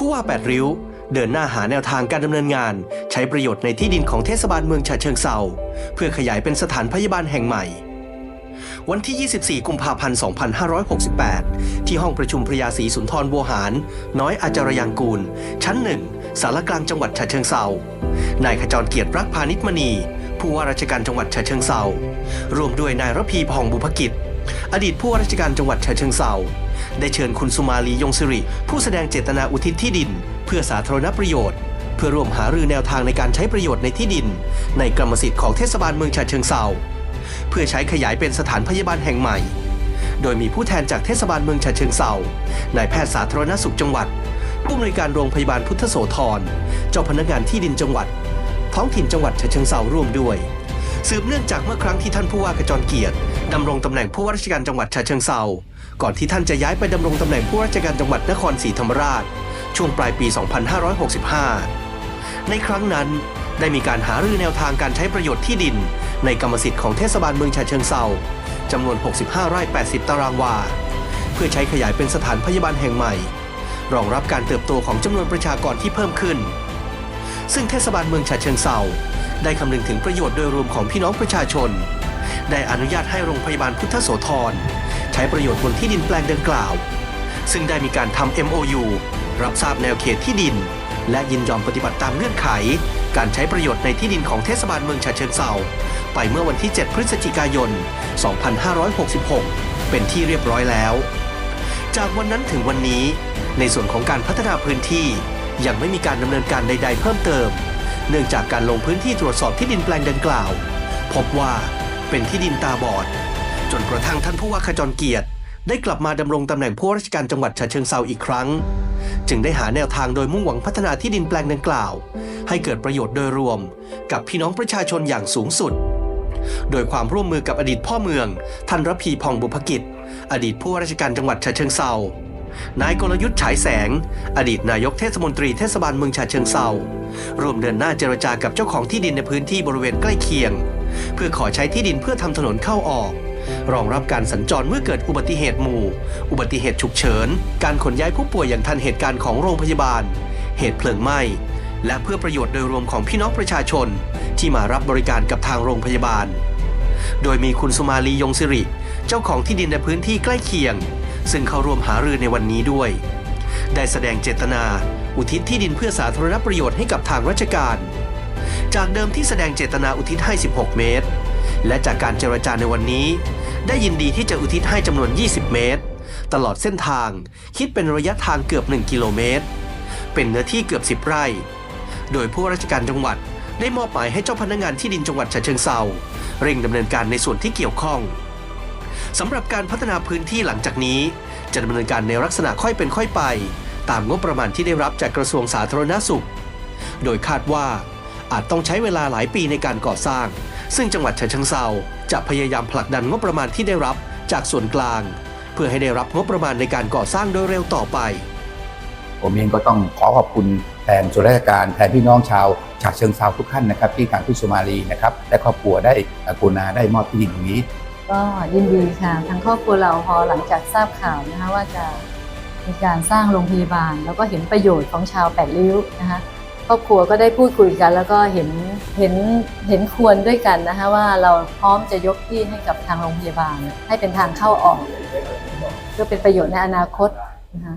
ผู้ว่าแปดริ้ว เดินหน้าหาแนวทางการดำเนินงาน ใช้ประโยชน์ในที่ดินของเทศบาลเมืองฉะเชิงเซาเพื่อขยายเป็นสถานพยาบาลแห่งใหม่ วันที่ 24 กุมภาพันธ์ 2568 ที่ห้องประชุมพระยาศรีสุนทรบัวหาร น้อยอาจารยังกูล ชั้นหนึ่งสารกลางจังหวัดฉะเชิงเซานายขจรเกียรติรักพานิชมณี ผู้ว่าราชการจังหวัดฉะเชิงเซารวมด้วยนายระพีพองบุพกิจ อดีตผู้ว่าราชการจังหวัดฉะเชิงเซา ได้เชิญคุณสุมาลียงสิริ ผู้แสดงเจตนาอุทิศที่ดิน เพื่อสาธารณประโยชน์ เพื่อร่วมหารือแนวทางในการใช้ประโยชน์ในที่ดิน ในกรรมสิทธิ์ของเทศบาลเมืองฉะเชิงเซาเพื่อใช้ขยายเป็นสถานพยาบาลแห่งใหม่ โดยมีผู้แทนจากเทศบาลเมืองฉะเชิงเซานายแพทย์สาธารณสุขจังหวัด ผู้อำนวยการโรงพยาบาลพุทธโสธร เจ้าพนักงานที่ดินจังหวัด ท้องถิ่นจังหวัดฉะเชิงเซาร่วมด้วยสืบเนื่องจากเมื่อครั้งที่ท่านผู้ว่าขจรเกียรติดำรงตำแหน่งผู้ว่าราชการจังหวัดฉะเชิงเซา ก่อนที่ท่านจะย้ายไปดำรงตำแหน่งผู้ราชการจังหวัดนครศรีธรรมราช ช่วงปลายปี 2565 ในครั้งนั้นได้มีการหารือแนวทางการใช้ประโยชน์ที่ดิน ในกรรมสิทธิ์ของเทศบาลเมืองฉะเชิงเซาจำนวน 65 ไร่ 80 ตารางวา เพื่อใช้ขยายเป็นสถานพยาบาลแห่งใหม่ รองรับการเติบโตของจำนวนประชากรที่เพิ่มขึ้น ซึ่งเทศบาลเมืองฉะเชิงเซาได้คำนึงถึงประโยชน์โดยรวมของพี่น้องประชาชน ได้อนุญาตให้โรงพยาบาลพุทธโสธร ช้ประโยชน์บนที่ดินแปลงดังกล่าว ซึ่งได้มีการทำ MOU รับทราบแนวเขตที่ดิน และยินยอมปฏิบัติตามเงื่อนไข การใช้ประโยชน์ในที่ดินของเทศบาลเมืองฉะเชิงเซาไปเมื่อวันที่ 7 พฤศจิกายน 2566 เป็นที่เรียบร้อยแล้ว จากวันนั้นถึงวันนี้ ในส่วนของการพัฒนาพื้นที่ยังไม่มีการดำเนินการใด ๆ เพิ่มเติม เนื่องจากการลงพื้นที่ตรวจสอบที่ดินแปลงดังกล่าว พบว่าเป็นที่ดินตาบอด จนกระทั่งท่านผู้ว่าขจรเกียรติ ได้กลับมาดำรงตำแหน่งผู้ว่าราชการจังหวัดฉะเชิงเซาอีกครั้ง จึงได้หาแนวทางโดยมุ่งหวังพัฒนาที่ดินแปลงดังกล่าว ให้เกิดประโยชน์โดยรวม กับพี่น้องประชาชนอย่างสูงสุด โดยความร่วมมือกับอดีตพ่อเมืองท่านรพีพองบุพกิจ อดีตผู้ว่าราชการจังหวัดฉะเชิงเซานายกลยุทธ์ฉายแสง อดีตนายกเทศมนตรีเทศบาลเมืองฉะเชิงเซาร่วมเดินหน้าเจรจากับเจ้าของที่ดินในพื้นที่บริเวณใกล้เคียง เพื่อขอใช้ที่ดินเพื่อทำถนนเข้าออก รองรับการสัญจรเมื่อเกิดอุบัติเหตุหมู่ อุบัติเหตุฉุกเฉิน การขนย้ายผู้ป่วยอย่างทันเหตุการณ์ของโรงพยาบาล เหตุเพลิงไหม้ และเพื่อประโยชน์โดยรวมของพี่น้องประชาชน ที่มารับบริการกับทางโรงพยาบาล โดยมีคุณสุมาลียงสิริ เจ้าของที่ดินในพื้นที่ใกล้เคียง ซึ่งเข้าร่วมหารือในวันนี้ด้วย ได้แสดงเจตนา อุทิศที่ดินเพื่อสาธารณประโยชน์ให้กับทางราชการจากเดิมที่แสดงเจตนาอุทิศให้ 16 เมตร และจากการเจรจาในวันนี้ ได้ยินดีที่จะอุทิศให้จำนวน 20 เมตร ตลอดเส้นทางคิดเป็นระยะทางเกือบ 1 กิโลเมตร เป็นเนื้อที่เกือบ 10 ไร่ โดยผู้ราชการจังหวัดได้มอบหมายให้เจ้าพนักงานที่ดินจังหวัดฉะเชิงเซาเร่งดำเนินการในส่วนที่เกี่ยวข้องสำหรับการพัฒนาพื้นที่หลังจากนี้ จะดำเนินการในลักษณะค่อยเป็นค่อยไป ตามงบประมาณที่ได้รับจากกระทรวงสาธารณสุข โดยคาดว่า อาจต้องใช้เวลาหลายปีในการก่อสร้าง ซึ่งจังหวัดฉะเชิงเซาจะพยายามผลักดันงบประมาณที่ได้รับจากส่วนกลาง เพื่อให้ได้รับงบประมาณในการก่อสร้างโดยเร็วต่อไป ผมเองก็ต้องขอขอบคุณแทนส่วนราชการแทนพี่น้องชาวฉะเชิงเซาทุกท่านนะครับที่ทางพี่สุมาลีนะครับและครอบครัวได้กรุณาได้มอบที่ดินตรงนี้ ก็ยินดีค่ะทางครอบครัวเราพอหลังจากทราบข่าวนะคะว่าจะมีการสร้างโรงพยาบาล แล้วก็เห็นประโยชน์ของชาวแปดริ้วนะคะ ครอบครัวก็ได้พูดคุยกัน แล้วก็เห็นเห็นเห็นควรด้วยกันนะคะว่าเราพร้อมจะยกที่ให้กับทางโรงพยาบาล ให้เป็นทางเข้าออกเพื่อเป็นประโยชน์ในอนาคตนะคะ